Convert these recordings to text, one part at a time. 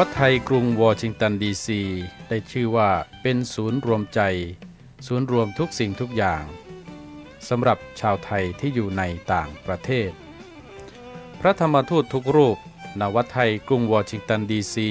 วัดไทยกรุงวอชิงตันดีซีได้ชื่อว่าเป็นศูนย์รวมใจ ศูนย์รวมทุกสิ่งทุกอย่างสำหรับชาวไทยที่อยู่ในต่างประเทศ พระธรรมทูตทุกรูปณวัดไทยกรุงวอชิงตันดีซี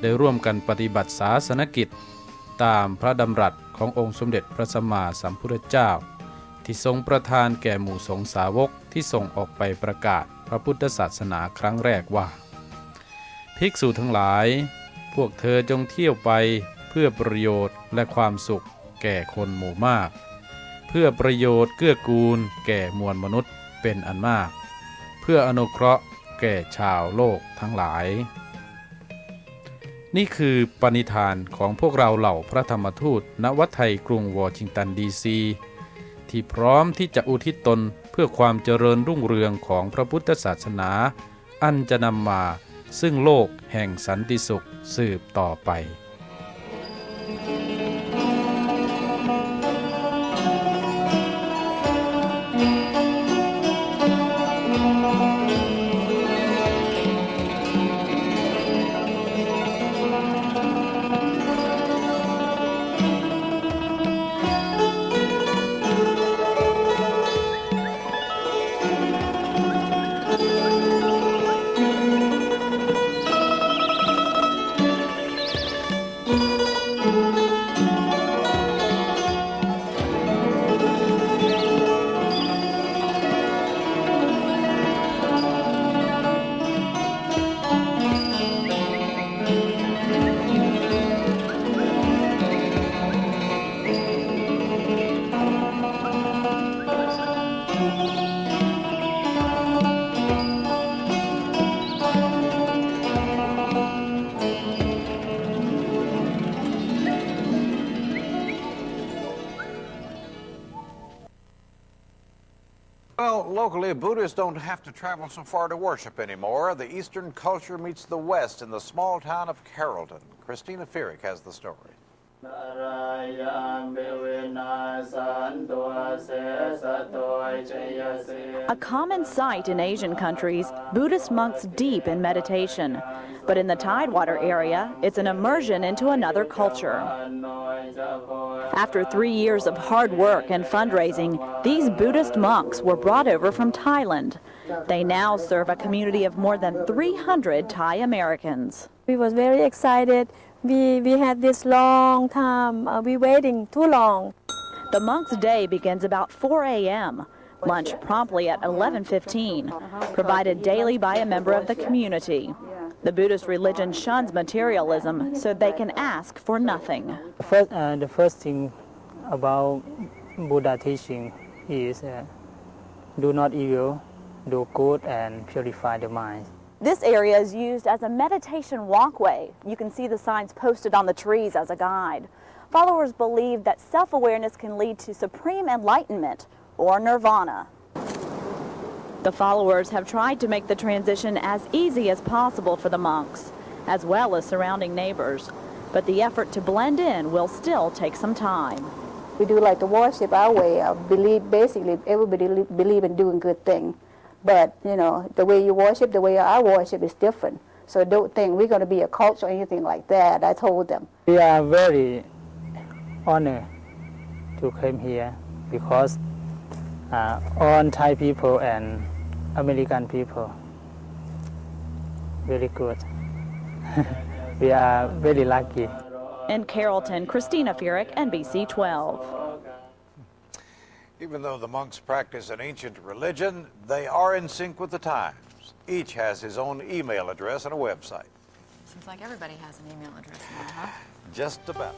ได้ร่วมกันปฏิบัติศาสนกิจ ตามพระดำรัสขององค์สมเด็จพระสัมมาสัมพุทธเจ้า ที่ทรงประทานแก่หมู่สงฆ์สาวกที่ส่งออกไปประกาศพระพุทธศาสนาครั้งแรกว่า ภิกษุทั้งหลาย พวกเธอจงเที่ยวไปเพื่อประโยชน์และความสุขแก่คนหมู่มาก เพื่อประโยชน์เกื้อกูลแก่มวลมนุษย์เป็นอันมาก เพื่ออนุเคราะห์แก่ชาวโลกทั้งหลาย นี่คือปณิธานของพวกเราเหล่าพระธรรมทูตณวัดไทยกรุงวอชิงตันดีซีที่พร้อมที่จะอุทิศตนเพื่อความเจริญรุ่งเรืองของพระพุทธศาสนา อันจะนำมา ซึ่งโลกแห่งสันติสุขสืบต่อไป Buddhists don't have to travel so far to worship anymore. The Eastern culture meets the West in the small town of Carrollton. Christina Fierick has the story. A common sight in Asian countries, Buddhist monks deep in meditation. But in the Tidewater area, it's an immersion into another culture. After three years of hard work and fundraising, these Buddhist monks were brought over from Thailand. They now serve a community of more than 300 Thai Americans. We was very excited. We, we had this long time. Uh, we waiting too long. The monk's day begins about 4 a.m. Lunch promptly at 11:15, provided daily by a member of the community. The Buddhist religion shuns materialism so they can ask for nothing. First, uh, the first thing about Buddha teaching is uh, do not evil, do good, and purify the mind. This area is used as a meditation walkway. You can see the signs posted on the trees as a guide. Followers believe that self-awareness can lead to supreme enlightenment or nirvana. The followers have tried to make the transition as easy as possible for the monks, as well as surrounding neighbors. But the effort to blend in will still take some time. We do like to worship our way. I believe basically everybody believe in doing good thing, but you know the way you worship, the way I worship is different. So don't think we're going to be a cult or anything like that. I told them. We are very honored to come here because uh, all Thai people and American people very good. we are very lucky. In Carrollton, Christina Furyk, NBC 12. Even though the monks practice an ancient religion, they are in sync with the times. Each has his own email address and a website. Seems like everybody has an email address now, huh? Just about.